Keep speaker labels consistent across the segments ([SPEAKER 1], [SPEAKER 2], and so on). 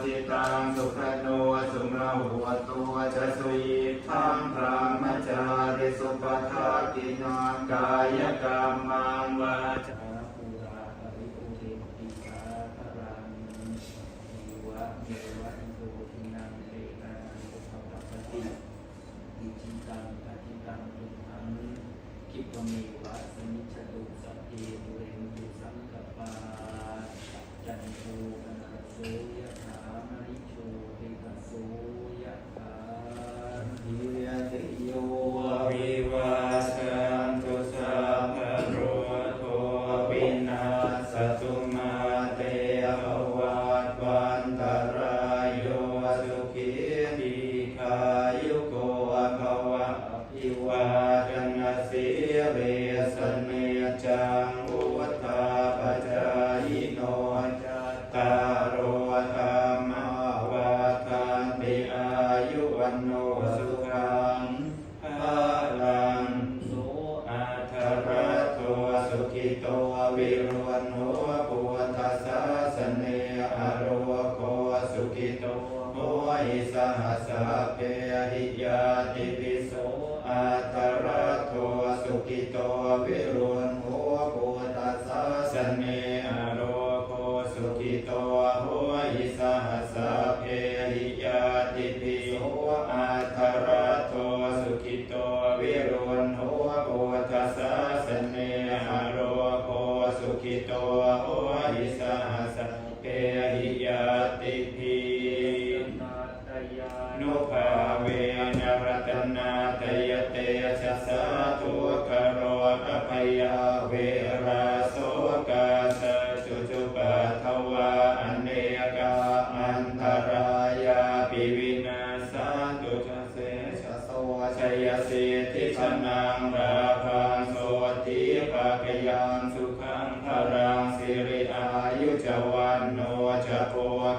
[SPEAKER 1] โหติตังสุขโนสุมาหัวตัวจะสุยทังพระมจาริสุปทากินากายกรรมังวาจา
[SPEAKER 2] ปูราปริปุเรนติสาคารังมีวะเมวะอิโตทินังเตนะอุปปัปติอิจิตังปฏิตังตุทังคิปเมวะสมิจตุสัพเพเรนตุสังกปา จั
[SPEAKER 1] งอุทาปจายโนจตารโอธรรมวาทานติอายุวันโนสุขังภาลัง
[SPEAKER 2] โส
[SPEAKER 1] อาทระโตสุขิโตวิรุวันโหปุวัตสาสเนอโรโคสุขิโตโหอิสหัสสะเพหิยาติปิโสอาทระโตสุขิโตวิรุวันโห โนจะโพ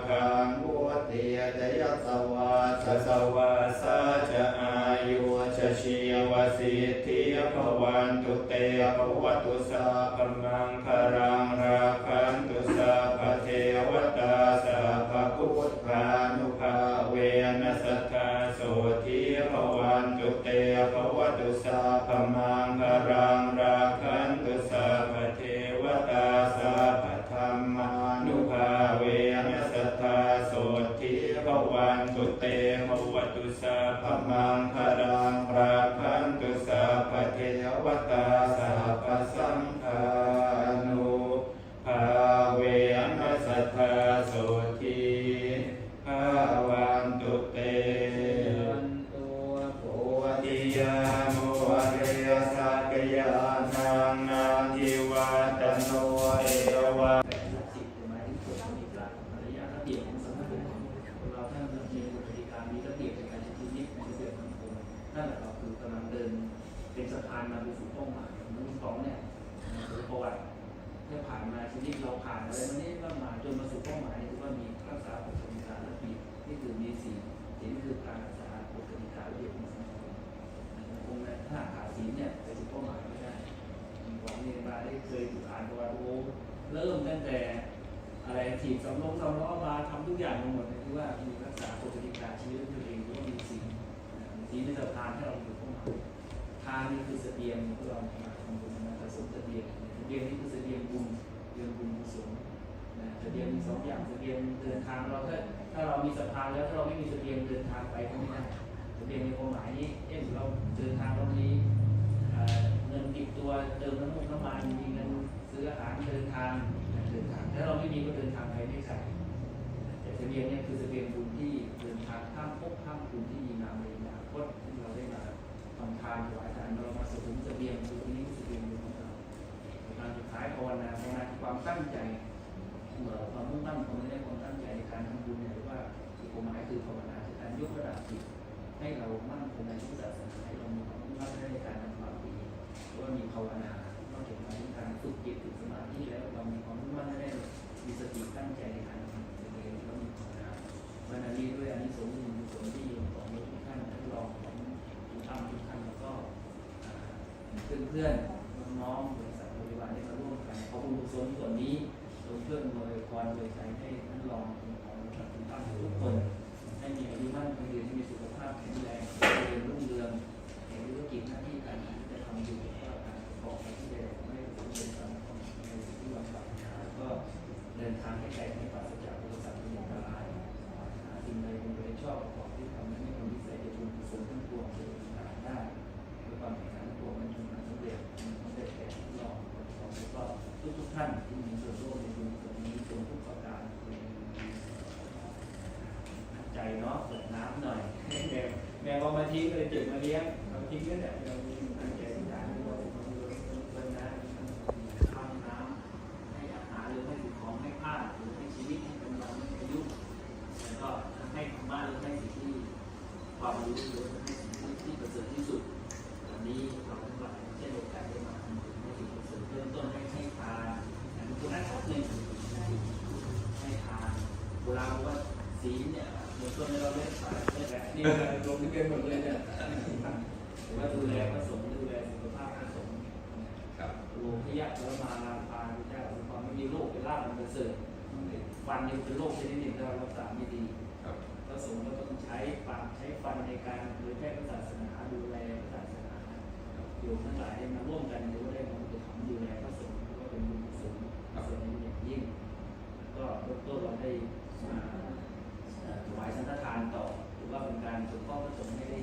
[SPEAKER 1] คังวุติยะยสวาสสวาสาจะอายุจะชีวสิทธิภวันตุเตภวตุสาพมังคารังราคา ตุเตมวตุสาพมังคารังราคันตุสาพเทวตา
[SPEAKER 2] ไปสู่เป้าหมายของรุ่นสองเนี่ยคือประวัติที่ผ่านมาชีวิตเราผ่านอะไรมาเนี้ก็มาจนมาสู่เป้าหมายถือว่ามีรักษากฎกติการและเบีนี่คือมีสี่สี่นี่คือการรักษากฎกติการะเบียบของสังคมสังคมเนี่ยถ้าขาดศีลเนี่ยไปสู่เป้าหมายไม่ได้ผมเรียนมาได้เคยอ่านประวัติโอ้เริ่มตั้งแต่อะไรถีบสำลงสำล้อมาทำทุกอย่างมาหมดเลยที่ว่ามีรักษากฎกติการชีวิตตัวเองหรือว่ามีสิ่งสิ่งที่สะพานให้เราอยู่เข้ามา ทางนี่คือเสบียงที่เรามาทำบุญมาสะสมเสบียงเสบียงนี่คือเสบียงบุญเรื่องบุญกุศลนะเสบียงมีสองอย่างเสบียงเดินทางเราถ้าถ้าเรามีสะพานแล้วถ้าเราไม่มีเสบียงเดินทางไปก็ไม่ได้เสบียงในความหมายนี้เช่นเราเดินทางเรามีเอ่อเงินติดตัวเติมน้ำมันน้ำมันมีเงินซื้ออาหารเดินทางเดินทางถ้าเราไม่มีก็เดินทางไปไม่ไกลแต่เสบียงเนี่ยคือเสบียงบุญที่เดินทางข้ามภพข้ามภูมิที่มีนามในอนาคต ที่เรามาทำทานถวายทานเรามาสะสมเสบียงคือที่นี้เสบียงของเราการสุดท้ายภาวนาภาวนาคือความตั้งใจเอ่อความมุ่งมั่นความไม่ได้ความตั้งใจในการทำบุญเนี่ยหรือว่าที่ผมหมายคือภาวนาคือการยกระดับจิตให้เรามั่นคงในพุทธศาสนาให้เรามีความมุ่งมั่นในการทำความดีหรือว่ามีภาวนานอกจากนั้นการฝึกจิตฝึกสมาธิแล้วเรามีความมุ่งมั่นได้มีสติตั้งใจในการทำสิ่งใดแล้วมีภาวนาวันนี้ด้วยอันนี้สมบูรณ์ผลที่ของทุกท่านท่านรองของทุกท่านทุกท่านแล้วก็อ่า เพื่อนๆน้องๆบริษัทบริวารได้มาร่วมกันขอบุญกุศลส่วนนี้โดยเพื่อนโดยพรโดยใจให้ท่านรองของทุกท่านทุกคนให้มีอายุมั่นคงยืนให้มีสุขภาพแข็งแรงเจริญรุ่งเรืองในธุรกิจหน้าที่การงานที่จะทำอยู่ก็การประกอบไปที่จะไม่เป็นสังคมในสังที่เราปรารถนแล้วก็เดินทางให้ไกลให้ปราศจากอุปสรรคอันตรายหาสิ่งใดเป็นโดยชอบประกอบ ทิ้งเลยเก็บมาเลี้ยงเราทิ้งก็ได้เรามีตั้งใจที่จะให้เราเป็นคนเปิน้ำทำน้ำให้อาหารหรือให้สิ่งของให้ผ้าหรือให้ชีวิตให้กำลังให้อายุแล้วก็ให้ธรรมะหรือให้สิ่งที่ความรู้ นี่แหละนี่แหละรวมกันหมดเลยเนี่ยหรือว่าดูแลพระสงฆ์ดูแลสุขภาพพระสงฆ์
[SPEAKER 3] ครับ
[SPEAKER 2] รวมพยาธิแล้วมาลาพาพระเจ้าหรือความไม่มีโรคเป็นลาภมันประเสริฐฟันยังเป็นโรคชนิดหนึ่งถ้าเรารักษาไม่ดีพระสงฆ์ก็ต้องใช้ปากใช้ฟันในการเผยแพร่พระศาสนาดูแลพระศาสนาโยมทั้งหลายมาร่วมกันหรือว่าได้มาอุปถัมดูแลพระสงฆ์ก็เป็นบุญกุศลส่วนนี้อย่างยิ่ง ก็เริ่มต้นเราได้มาถวายสังฆทานต่อ ว่าเป็นการสงเคราะห์พระสมให้ได้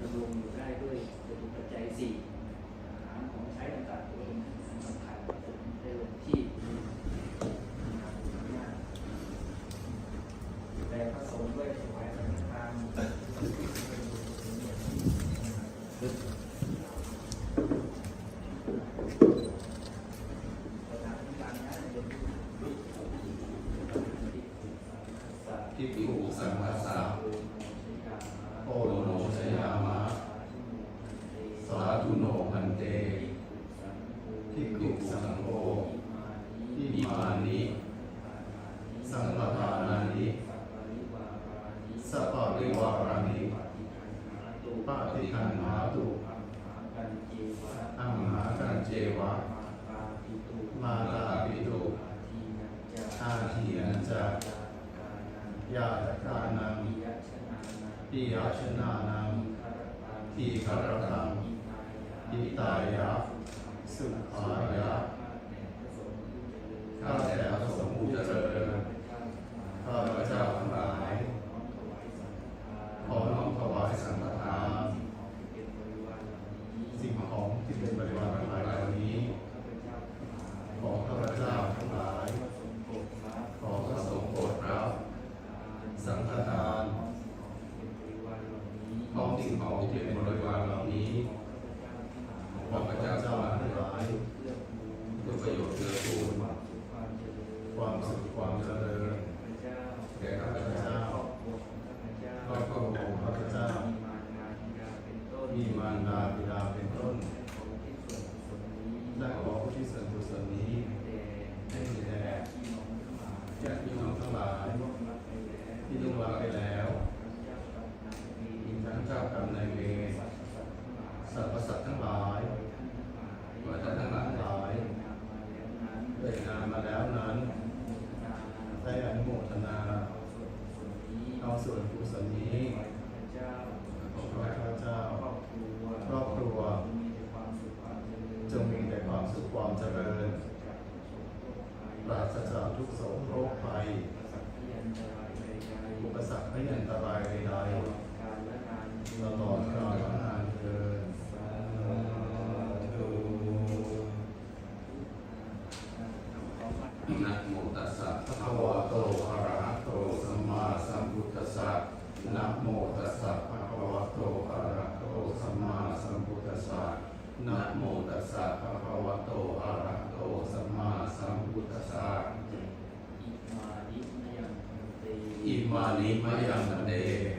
[SPEAKER 2] ดำรงอยู่ได้ด้วยจตุปัจจัยสี่อาหารของใช้ต่างๆถือว่าเป็นสิ่งสำคัญพระสงฆ์ได้ลงที่แต่พระสงฆ์ด้วยถวายสังฆทานประธานการงานเป็น
[SPEAKER 3] ทิฏฐิอุสังคัสสะ
[SPEAKER 2] โอ
[SPEAKER 3] โอโนชยามะ สาธุโนพันเตทิฏฐิสังโฆอิมานิสังฆทานานิสัพพะริวารานิปาติคันหาตุอัมหากันเจวะ มาตาปิตุอาทีนันจายาตกานังปิยชนานังทีคารตัง อิตายะสุขายะข้าแต่พระสงฆ์ผู้เจริญข้าพระเจ้าทั้งหลาย ขอน้อมถวายสังฆทาน สิ่งของที่เป็นบริวารทั้งหลายเหล่านี้ ขอข้าพเจ้าทั้งหลาย ขอพระสงฆ์โปรดรับ สังฆทานของสิ่งของที่เป็นบริวารเหล่านี้ขอพระเจ้าทั้งหลายเพื่อประโยชน์เกื้อกูลความสุขความเจริญแก่ข้าพเจ้าครอบครัวของข้าพเจ้า มีมารดาบิดาเป็นต้น และขอผู้ที่ส่วนกุศลนี้ให้แด่ญาติพี่น้องทั้งหลาย ที่ล่วงลับไปแล้วอีกทั้งเจ้ากรรมนายเวรสรรพสัตว์ทั้งหลายว่าท่านทั้งหลายได้งานมาแล้วนั้น ได้อนุโมทนาเอาส่วนกุศลนี้ของข้าพเจ้า ครอบครัว จงมีแต่ความสุขความเจริญ ปราศจากทุกโศกโรคภัยอุปสรรคไม่อันตรายใดๆตลอดกาลนานเทินสาธุ
[SPEAKER 4] นะโมตัสสะ
[SPEAKER 3] ภะคะวะโตอะระหะโตสัมมาสัมพุทธัสสะนะโมตัสสะภะคะวะโตอะระหะโตสัมมาสัมพุทธัสสะนะโมตัสสะภะคะวะโตอะระหะโตสัมมาสัมพุทธัสสะ
[SPEAKER 2] มานิมยังพันเต
[SPEAKER 3] อิมา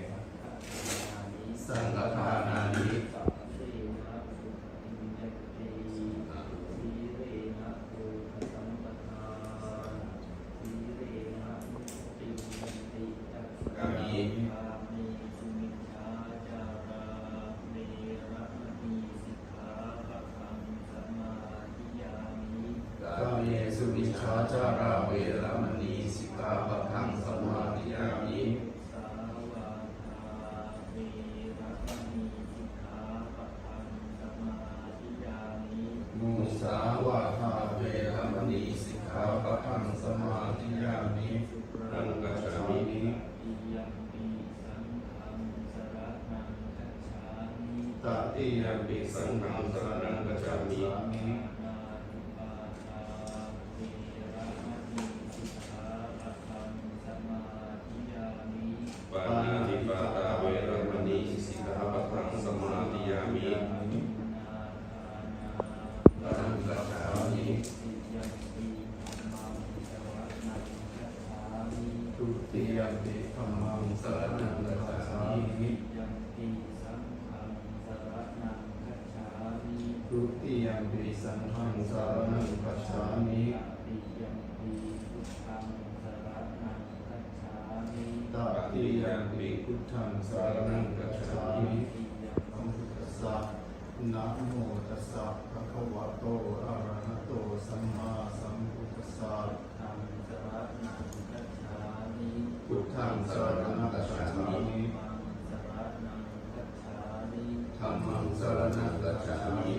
[SPEAKER 3] งส
[SPEAKER 2] มาธิยามิ
[SPEAKER 3] รัง
[SPEAKER 2] กัจฉามิ
[SPEAKER 3] ตติยมปิสังฆังสรณังกัจฉามิ
[SPEAKER 2] นาทิปาทาเวระมณีสิกขาปะทังสมาธิยามิ
[SPEAKER 4] ปานาติปาตาเวรมณีสิกขาปะทังสมาธิยามิ
[SPEAKER 3] สรณังกัจฉามิ ทุติยมปิธัมมังสรณังกัจฉามิทุ ติยมปิสังฆังสรณังกัจฉามิตติยมปิพุทธังสรณังกัจฉามิสัมพุทธัสสะนะโมตัสสะภะคะวะโตอะระหะโตสัมมาสัมพุทธัสสะพุทธังสรณังกัจฉามิธัมมังสรณังกัจฉามิ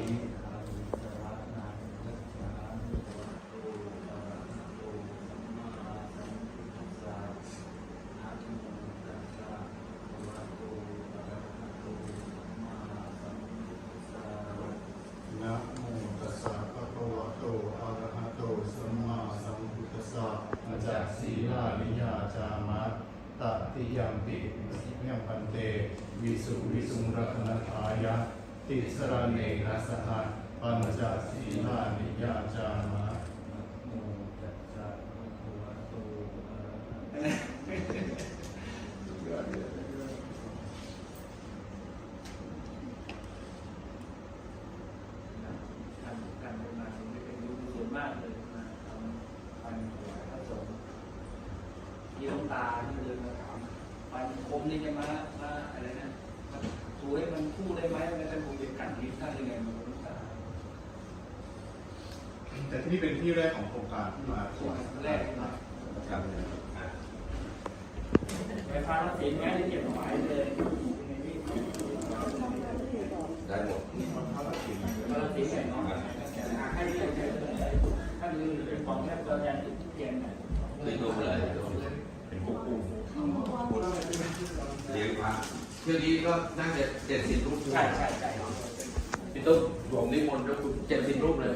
[SPEAKER 3] นะโมตัสสะภะคะวะโตอะระหะโตสัมมาสัมพุทธัสสะมาจากสีลานิยาจามะตติยัมปิสิยังพันเต วิ สุวิสุงรัตนทายะติสรเนนะสหะปัญจสีลานิยาจามะ
[SPEAKER 2] การเดินมาไม่เป็นยุคส่วนมากเลยมาทำฟันหัวพระสงฆ์ที่หลวงตาที่เดินมาถามฟันคมนี่จะมามาอะไรนะมาถูให้มันคู่ได้ไหมไม่งั้นผมจะกัดลิ้นท่านยังไงมันก็ไม่ได้
[SPEAKER 5] แต่ที่นี่เป็นที่แรกของโครงการที่มาตร
[SPEAKER 2] ส่
[SPEAKER 5] วจ
[SPEAKER 2] นแรกมา
[SPEAKER 4] ครับ
[SPEAKER 2] ไปพาทักษิณแม้จะเก็บหมายเลย
[SPEAKER 4] ได้หมด
[SPEAKER 2] พาทักษิณใส่น้องให้เรียกท่านลือเป็นของแค่ตัวแทนทุกเกียน
[SPEAKER 4] นี่รวมเลยรวมเลยเป็นคู่คู่เลี้ยงพระ
[SPEAKER 3] เที่ยวนี้ก็น่าจะเจ็ดสิบรูป
[SPEAKER 2] ใช่ใช่ใช่
[SPEAKER 3] พี่ตุ๊กผมนิมนต์แล้วคุณเจ็ดสิบรูปเลย